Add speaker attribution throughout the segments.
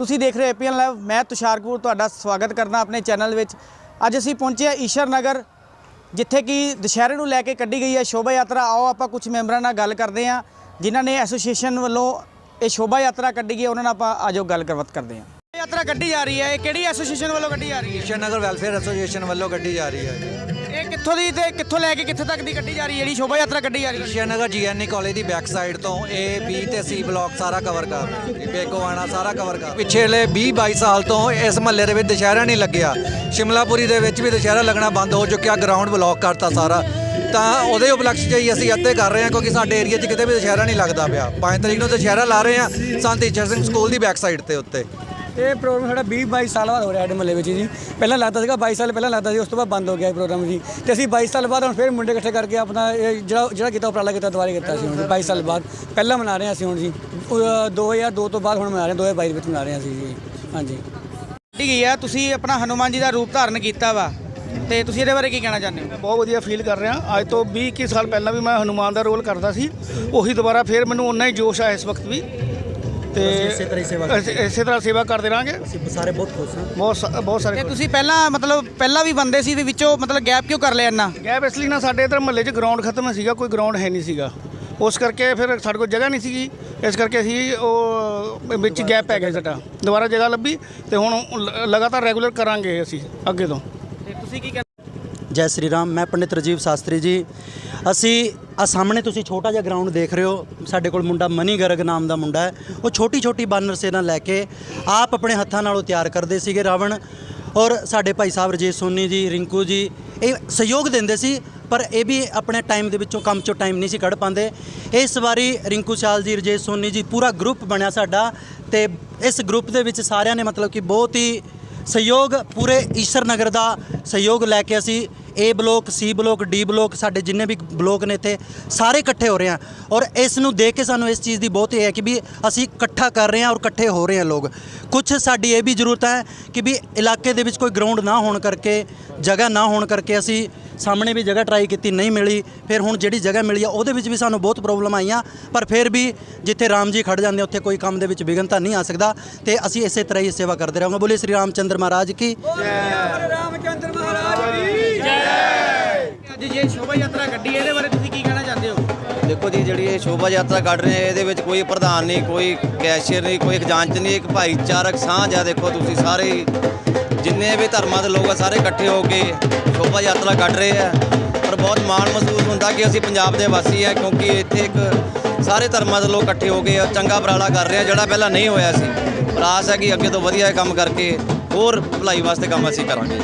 Speaker 1: ਤੁਸੀਂ ਦੇਖ ਰਹੇ ਏਪੀਐਨ ਲਾਈਵ ਮੈਂ ਤੁਸ਼ਾਰਕਪੂਰ ਤੁਹਾਡਾ ਸਵਾਗਤ ਕਰਦਾ ਆਪਣੇ ਚੈਨਲ ਵਿੱਚ। ਅੱਜ ਅਸੀਂ ਪਹੁੰਚੇ ਹਾਂ ਈਸ਼ਰ ਨਗਰ, ਜਿੱਥੇ ਕਿ ਦੁਸ਼ਹਿਰੇ ਨੂੰ ਲੈ ਕੇ ਕੱਢੀ ਗਈ ਹੈ ਸ਼ੋਭਾ ਯਾਤਰਾ। ਆਓ ਆਪਾਂ ਕੁਝ ਮੈਂਬਰਾਂ ਨਾਲ ਗੱਲ ਕਰਦੇ ਹਾਂ, ਜਿਨ੍ਹਾਂ ਨੇ ਐਸੋਸੀਏਸ਼ਨ ਵੱਲੋਂ ਇਹ ਸ਼ੋਭਾ ਯਾਤਰਾ ਕੱਢੀ ਗਈ ਹੈ, ਉਹਨਾਂ ਨਾਲ ਆਪਾਂ ਆਜੋ ਗੱਲ ਕਰਵਤ ਕਰਦੇ ਹਾਂ। ਯਾਤਰਾ ਕੱਢੀ ਜਾ ਰਹੀ ਹੈ, ਇਹ ਕਿਹੜੀ ਐਸੋਸੀਏਸ਼ਨ ਵੱਲੋਂ ਕੱਢੀ ਜਾ ਰਹੀ ਹੈ?
Speaker 2: ਈਸ਼ਰ ਨਗਰ ਵੈਲਫੇਅਰ ਐਸੋਸੀਏਸ਼ਨ ਵੱਲੋਂ ਕੱਢੀ ਜਾ ਰਹੀ ਹੈ।
Speaker 1: ਕਿੱਥੋਂ ਦੀ ਤੇ ਕਿੱਥੋਂ ਲੈ ਕੇ ਕਿੱਥੇ ਤੱਕ ਦੀ ਕੱਢੀ ਜਾ ਰਹੀ ਹੈ ਜਿਹੜੀ ਸ਼ੋਭਾ ਯਾਤਰਾ ਕੱਢੀ ਜਾ ਰਹੀ ਹੈ?
Speaker 2: ਈਸ਼ਰ ਨਗਰ ਜੀਐਨਈ ਕਾਲਜ ਦੀ ਬੈਕ ਸਾਈਡ ਤੋਂ A, B ਤੇ C ਬਲਾਕ ਸਾਰਾ ਕਵਰ ਕਰ ਬੇਗੋਆਣਾ ਸਾਰਾ ਕਵਰ ਕਰ ਪਿਛਲੇ 20 22 ਸਾਲ ਤੋਂ ਇਸ ਮਹੱਲੇ ਦੇ ਵਿੱਚ ਦੁਸ਼ਹਿਰਾ ਨਹੀਂ ਲੱਗਿਆ। ਸ਼ਿਮਲਾਪੁਰੀ ਦੇ ਵਿੱਚ ਵੀ ਦੁਸ਼ਹਿਰਾ ਲੱਗਣਾ ਬੰਦ ਹੋ ਚੁੱਕਿਆ ਗਰਾਊਂਡ ਬਲਾਕ ਕਰਤਾ ਸਾਰਾ। ਤਾਂ ਉਹਦੇ ਉਪਲਕਸ਼ 'ਚ ਹੀ ਅਸੀਂ ਇੱਥੇ ਕਰ ਰਹੇ ਹਾਂ, ਕਿਉਂਕਿ ਸਾਡੇ ਏਰੀਆ 'ਚ ਕਿਤੇ ਵੀ ਦੁਸ਼ਹਿਰਾ ਨਹੀਂ ਲੱਗਦਾ ਪਿਆ। 5 ਤਰੀਕ ਨੂੰ ਦੁਸ਼ਹਿਰਾ ਲਾ ਰਹੇ ਹਾਂ, ਸੰਤ ਈਸ਼ਰ ਸਿੰਘ ਸਕੂਲ ਦੀ ਬੈਕ ਸਾਈਡ ਤੇ ਉੱਤੇ।
Speaker 3: ਇਹ ਪ੍ਰੋਗਰਾਮ ਸਾਡਾ 20 22 ਸਾਲ ਬਾਅਦ ਹੋ ਰਿਹਾ ਸਾਡੇ ਮਹੱਲੇ ਵਿੱਚ ਜੀ। ਪਹਿਲਾਂ ਲੱਗਦਾ ਸੀਗਾ 22 ਸਾਲ ਪਹਿਲਾਂ ਲੱਗਦਾ ਸੀ ਉਸ ਤੋਂ ਬਾਅਦ ਬੰਦ ਹੋ ਗਿਆ ਇਹ ਪ੍ਰੋਗਰਾਮ ਜੀ। ਤੇ ਅਸੀਂ 22 ਸਾਲ ਬਾਅਦ ਹੁਣ ਫਿਰ ਮੁੰਡੇ ਇਕੱਠੇ ਕਰਕੇ ਆਪਣਾ ਇਹ ਜਿਹੜਾ ਜਿਹੜਾ ਕੀਤਾ ਉਪਰਾਲਾ ਕੀਤਾ ਦੁਬਾਰਾ ਕੀਤਾ ਸੀ ਹੁਣ ਜੀ 22 ਸਾਲ ਬਾਅਦ। ਪਹਿਲਾਂ ਮਨਾ ਰਹੇ ਹਾਂ ਅਸੀਂ ਹੁਣ ਜੀ। ਉਹ 2002 ਤੋਂ ਬਾਅਦ ਹੁਣ ਮਨਾ ਰਹੇ ਹਾਂ 2022 ਦੇ ਵਿੱਚ ਮਨਾ ਰਹੇ ਹਾਂ ਅਸੀਂ ਜੀ। ਹਾਂਜੀ।
Speaker 1: ਗਈ ਹੈ ਤੁਸੀਂ ਆਪਣਾ ਹਨੂਮਾਨ ਜੀ ਦਾ ਰੂਪ ਧਾਰਨ ਕੀਤਾ ਵਾ। ਤੇ ਤੁਸੀਂ ਇਹਦੇ ਬਾਰੇ ਕੀ ਕਹਿਣਾ ਚਾਹੁੰਦੇ ਹੋ?
Speaker 4: ਬਹੁਤ ਵਧੀਆ ਫੀਲ ਕਰ ਰਿਹਾ। ਅੱਜ ਤੋਂ 20 21 ਸਾਲ ਪਹਿਲਾਂ ਵੀ ਮੈਂ ਹਨੂਮਾਨ ਦਾ ਰੋਲ ਕਰਦਾ ਸੀ। ਉਹੀ ਦੁਬਾਰਾ ਫੇਰ ਮੈਨੂੰ ਉਨਾ ਹੀ ਜੋਸ਼ ਆ ਇਸ ਵਕਤ ਵੀ। ਤੇ ਇਸੇ ਤਰ੍ਹਾਂ ਸੇਵਾ ਇਸੇ ਤਰ੍ਹਾਂ ਸੇਵਾ ਕਰਦੇ ਰਹਾਂਗੇ। ਅਸੀਂ ਸਾਰੇ ਬਹੁਤ ਖੁਸ਼ ਹਾਂ। ਬਹੁਤ ਸਾ- ਬਹੁਤ ਸਾਰੇ
Speaker 1: ਤੇ। ਤੁਸੀਂ ਪਹਿਲਾਂ ਮਤਲਬ ਪਹਿਲਾਂ ਵੀ ਬੰਦੇ ਸੀ ਤੇ ਵਿੱਚੋਂ ਮਤਲਬ ਗੈਪ ਕਿਉਂ ਕਰ ਲਿਆ ਇੰਨਾ?
Speaker 4: ਗੈਪ ਇਸ ਲਈ ਨਾ ਸਾਡੇ ਇਧਰ ਮਹੱਲੇ 'ਚ ਗਰਾਊਂਡ ਖਤਮ ਸੀਗਾ ਕੋਈ ਗਰਾਊਂਡ ਹੈ ਨਹੀਂ ਸੀਗਾ। ਉਸ ਕਰਕੇ ਫਿਰ ਸਾਡੇ ਕੋਲ ਜਗ੍ਹਾ ਨਹੀਂ ਸੀਗੀ। ਇਸ ਕਰਕੇ ਅਸੀਂ ਉਹ ਵਿੱਚ ਗੈਪ ਪੈ ਗਿਆ ਸਾਡਾ। ਦੁਬਾਰਾ ਜਗ੍ਹਾ ਲੱਭੀ ਤੇ ਹੁਣ ਲ- ਲਗਾਤਾਰ ਰੈਗੂਲਰ ਕਰਾਂਗੇ ਅਸੀਂ ਅੱਗੇ ਤੋਂ।
Speaker 1: ਤੇ ਤੁਸੀਂ ਕੀ ਕਹਿੰਦੇ
Speaker 5: ਜੈ ਸ੍ਰੀ ਰਾਮ, ਮੈਂ ਪੰਡਿਤ ਰਜੀਵ ਸ਼ਾਸਤਰੀ ਜੀ। ਅਸੀਂ ਆ ਸਾਹਮਣੇ ਤੁਸੀਂ ਛੋਟਾ ਜਿਹਾ ਗਰਾਊਂਡ ਦੇਖ ਰਹੇ ਹੋ। ਸਾਡੇ ਕੋਲ ਮੁੰਡਾ ਮਨੀ ਗਰਗ ਨਾਮ ਦਾ ਮੁੰਡਾ ਹੈ। ਉਹ ਛੋਟੀ ਛੋਟੀ ਬਾਨਰ ਸੇਨਾ ਲੈ ਕੇ ਆਪ ਆਪਣੇ ਹੱਥਾਂ ਨਾਲ ਉਹ ਤਿਆਰ ਕਰਦੇ ਸੀਗੇ ਰਾਵਣ। ਔਰ ਸਾਡੇ ਭਾਈ ਸਾਹਿਬ ਰਜੇਸ਼ ਸੋਨੀ ਜੀ, ਰਿੰਕੂ ਜੀ, ਇਹ ਸਹਿਯੋਗ ਦਿੰਦੇ ਸੀ, ਪਰ ਇਹ ਵੀ ਆਪਣੇ ਟਾਈਮ ਦੇ ਵਿੱਚੋਂ ਕੰਮ ਚੋਂ ਟਾਈਮ ਨਹੀਂ ਸੀ ਕੱਢ ਪਾਉਂਦੇ। ਇਸ ਵਾਰੀ ਰਿੰਕੂ ਚਾਲ ਜੀ ਰਜੇਸ਼ ਸੋਨੀ ਜੀ ਪੂਰਾ ਗਰੁੱਪ ਬਣਿਆ ਸਾਡਾ ਤੇ ਇਸ ਗਰੁੱਪ ਦੇ ਵਿੱਚ ਸਾਰਿਆਂ ਨੇ ਮਤਲਬ ਕਿ ਬਹੁਤ ਹੀ ਸਹਿਯੋਗ ਪੂਰੇ ਈਸ਼ਰ ਨਗਰ ਦਾ ਸਹਿਯੋਗ ਲੈ ਕੇ ਅਸੀਂ A block C block D block, ਸਾਡੇ ਜਿੰਨੇ ਵੀ ਬਲੋਕ ਨੇ ਇੱਥੇ, ਸਾਰੇ ਇਕੱਠੇ ਹੋ ਰਹੇ ਹਾਂ। ਔਰ ਇਸ ਨੂੰ ਦੇਖ ਕੇ ਸਾਨੂੰ ਇਸ ਚੀਜ਼ ਦੀ ਬਹੁਤ ਇਹ ਹੈ ਕਿ ਵੀ ਅਸੀਂ ਇਕੱਠਾ ਕਰ ਰਹੇ ਹਾਂ ਔਰ ਇਕੱਠੇ ਹੋ ਰਹੇ ਹਾਂ ਲੋਕ। ਕੁਝ ਸਾਡੀ ਇਹ ਵੀ ਜ਼ਰੂਰਤ ਹੈ ਕਿ ਵੀ ਇਲਾਕੇ ਦੇ ਵਿੱਚ ਕੋਈ ਗਰਾਊਂਡ ਨਾ ਹੋਣ ਕਰਕੇ, ਜਗ੍ਹਾ ਨਾ ਹੋਣ ਕਰਕੇ ਅਸੀਂ ਸਾਹਮਣੇ ਵੀ ਜਗ੍ਹਾ ਟਰਾਈ ਕੀਤੀ ਨਹੀਂ ਮਿਲੀ ਫਿਰ ਹੁਣ ਜਿਹੜੀ ਜਗ੍ਹਾ ਮਿਲੀ ਆ ਉਹਦੇ ਵਿੱਚ ਵੀ ਸਾਨੂੰ ਬਹੁਤ ਪ੍ਰੋਬਲਮ ਆਈਆਂ। ਪਰ ਫਿਰ ਵੀ ਜਿੱਥੇ ਰਾਮ ਜੀ ਖੜ ਜਾਂਦੇ ਉੱਥੇ ਕੋਈ ਕੰਮ ਦੇ ਵਿੱਚ ਵਿਘਨ ਤਾਂ ਨਹੀਂ ਆ ਸਕਦਾ ਤੇ ਅਸੀਂ ਇਸੇ ਤਰ੍ਹਾਂ ਹੀ ਸੇਵਾ ਕਰਦੇ ਰਹਾਂਗੇ। ਬੋਲੇ ਸ੍ਰੀ ਰਾਮਚੰਦਰ ਮਹਾਰਾਜ ਕੀ।
Speaker 1: ਅੱਜ ਜੇ ਸ਼ੋਭਾ ਯਾਤਰਾ ਕੱਢੀ ਇਹਦੇ ਬਾਰੇ ਤੁਸੀਂ ਕੀ ਕਹਿਣਾ ਚਾਹੁੰਦੇ ਹੋ?
Speaker 6: ਦੇਖੋ ਜੀ ਜਿਹੜੀ ਇਹ ਸ਼ੋਭਾ ਯਾਤਰਾ ਕੱਢ ਰਹੇ ਆ ਇਹਦੇ ਵਿੱਚ ਕੋਈ ਪ੍ਰਧਾਨ ਨਹੀਂ ਕੋਈ ਕੈਸ਼ੀਅਰ ਨਹੀਂ ਕੋਈ ਖਜ਼ਾਨਚ ਨਹੀਂ ਇੱਕ ਭਾਈਚਾਰਕ ਸਾਂਝ ਆ। ਦੇਖੋ ਤੁਸੀਂ ਸਾਰੇ ਹੀ ਜਿੰਨੇ ਵੀ ਧਰਮਾਂ ਦੇ ਲੋਕ ਆ ਸਾਰੇ ਇਕੱਠੇ ਹੋ ਕੇ ਸ਼ੋਭਾ ਯਾਤਰਾ ਕੱਢ ਰਹੇ ਆ। ਪਰ ਬਹੁਤ ਮਾਣ ਮਹਿਸੂਸ ਹੁੰਦਾ ਕਿ ਅਸੀਂ ਪੰਜਾਬ ਦੇ ਵਾਸੀ ਆ ਕਿਉਂਕਿ ਇੱਥੇ ਇੱਕ ਸਾਰੇ ਧਰਮਾਂ ਦੇ ਲੋਕ ਇਕੱਠੇ ਹੋ ਕੇ ਚੰਗਾ ਉਪਰਾਲਾ ਕਰ ਰਹੇ ਆ ਜਿਹੜਾ ਪਹਿਲਾਂ ਨਹੀਂ ਹੋਇਆ ਸੀ। ਪਰ ਆਸ ਹੈ ਕਿ ਅੱਗੇ ਤੋਂ ਵਧੀਆ ਕੰਮ ਕਰਕੇ ਹੋਰ ਭਲਾਈ ਵਾਸਤੇ ਕੰਮ ਅਸੀਂ ਕਰਾਂਗੇ।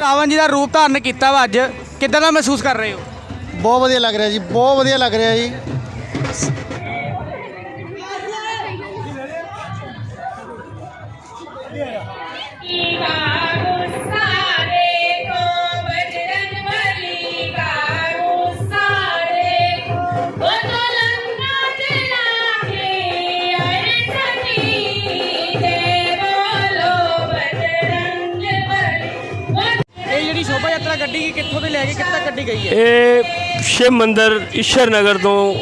Speaker 1: ਰਾਵਣ ਜੀ ਦਾ ਰੂਪ ਧਾਰਨ ਕੀਤਾ ਵਾ ਅੱਜ। ਕਿੱਦਾਂ ਦਾ ਮਹਿਸੂਸ ਕਰ ਰਹੇ ਹੋ?
Speaker 7: ਬਹੁਤ ਵਧੀਆ ਲੱਗ ਰਿਹਾ ਜੀ ਬਹੁਤ ਵਧੀਆ ਲੱਗ ਰਿਹਾ ਜੀ।
Speaker 1: ਗਈ ਕਿੱਥੋਂ ਤੋਂ ਲੈ ਕੇ ਕਿੱਥੇ ਤੱਕ ਕੱਢੀ ਗਈ ਹੈ?
Speaker 8: ਇਹ ਸ਼ਿਵ ਮੰਦਰ ਈਸ਼ਰ ਨਗਰ ਤੋਂ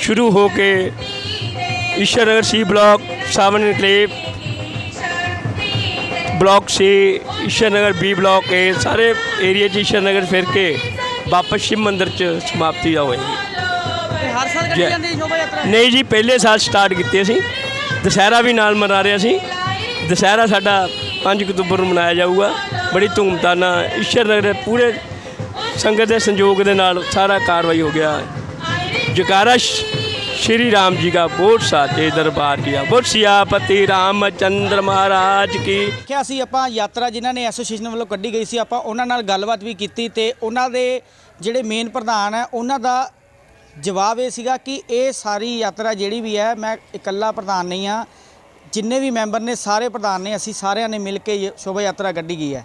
Speaker 8: ਸ਼ੁਰੂ ਹੋ ਕੇ Ishar Nagar C block Sawan enclave block C Ishar Nagar B block ਇਹ ਸਾਰੇ ਏਰੀਆ 'ਚ ਈਸ਼ਰ ਨਗਰ ਫਿਰ ਕੇ ਵਾਪਸ ਸ਼ਿਵ ਮੰਦਰ 'ਚ ਸਮਾਪਤੀ ਦਾ ਹੋਏਗੀ
Speaker 1: ਹਰ ਸਾਲ ਕੱਢੀ ਜਾਂਦੀ ਹੈ ਸ਼ੋਭਾ ਯਾਤਰਾ?
Speaker 8: ਨਹੀਂ ਜੀ ਪਹਿਲੇ ਸਾਲ ਸਟਾਰਟ ਕੀਤੀ ਅਸੀਂ। ਦੁਸਹਿਰਾ ਵੀ ਨਾਲ ਮਨਾ ਰਹੇ ਸੀ। ਦੁਸਹਿਰਾ ਸਾਡਾ 5 ਅਕਤੂਬਰ ਨੂੰ ਮਨਾਇਆ ਜਾਊਗਾ। ਬੜੀ ਧੂਮਧਾਮ ਨਾਲ ਈਸ਼ਰ ਨਗਰ ਪੂਰੇ ਸੰਗਤ ਦੇ ਸੰਯੋਗ ਦੇ ਨਾਲ ਸਾਰਾ ਕਾਰਵਾਈ ਹੋ ਗਿਆ। ਜਕਾਰਾ ਸ਼੍ਰੀ ਰਾਮ ਜੀ ਦਾ ਬਹੁਤ ਸਾਚੇ ਦਰਬਾਰ ਕੀਆ ਬਹੁਤ ਸਿਆਪਤੀ ਰਾਮਚੰਦਰ ਮਹਾਰਾਜ ਕੀ।
Speaker 1: ਕਿਹਾ ਸੀ ਆਪਾਂ ਯਾਤਰਾ ਜਿਨ੍ਹਾਂ ਨੇ ਐਸੋਸੀਏਸ਼ਨ ਵੱਲੋਂ ਕੱਢੀ ਗਈ ਸੀ, ਆਪਾਂ ਉਹਨਾਂ ਨਾਲ ਗੱਲਬਾਤ ਵੀ ਕੀਤੀ ਤੇ ਉਹਨਾਂ ਦੇ ਜਿਹੜੇ ਮੇਨ ਪ੍ਰਧਾਨ ਹੈ, ਉਹਨਾਂ ਦਾ ਜਵਾਬ ਇਹ ਸੀਗਾ ਕਿ ਇਹ ਸਾਰੀ ਯਾਤਰਾ ਜਿਹੜੀ ਵੀ ਹੈ, ਮੈਂ ਇਕੱਲਾ ਪ੍ਰਧਾਨ ਨਹੀਂ ਆ ਜਿੰਨੇ ਵੀ ਮੈਂਬਰ ਨੇ, ਸਾਰੇ ਪ੍ਰਧਾਨ ਨੇ, ਅਸੀਂ ਸਾਰਿਆਂ ਨੇ ਮਿਲ ਕੇ ਸ਼ੋਭਾ ਯਾਤਰਾ ਕੱਢੀ ਗਈ ਹੈ।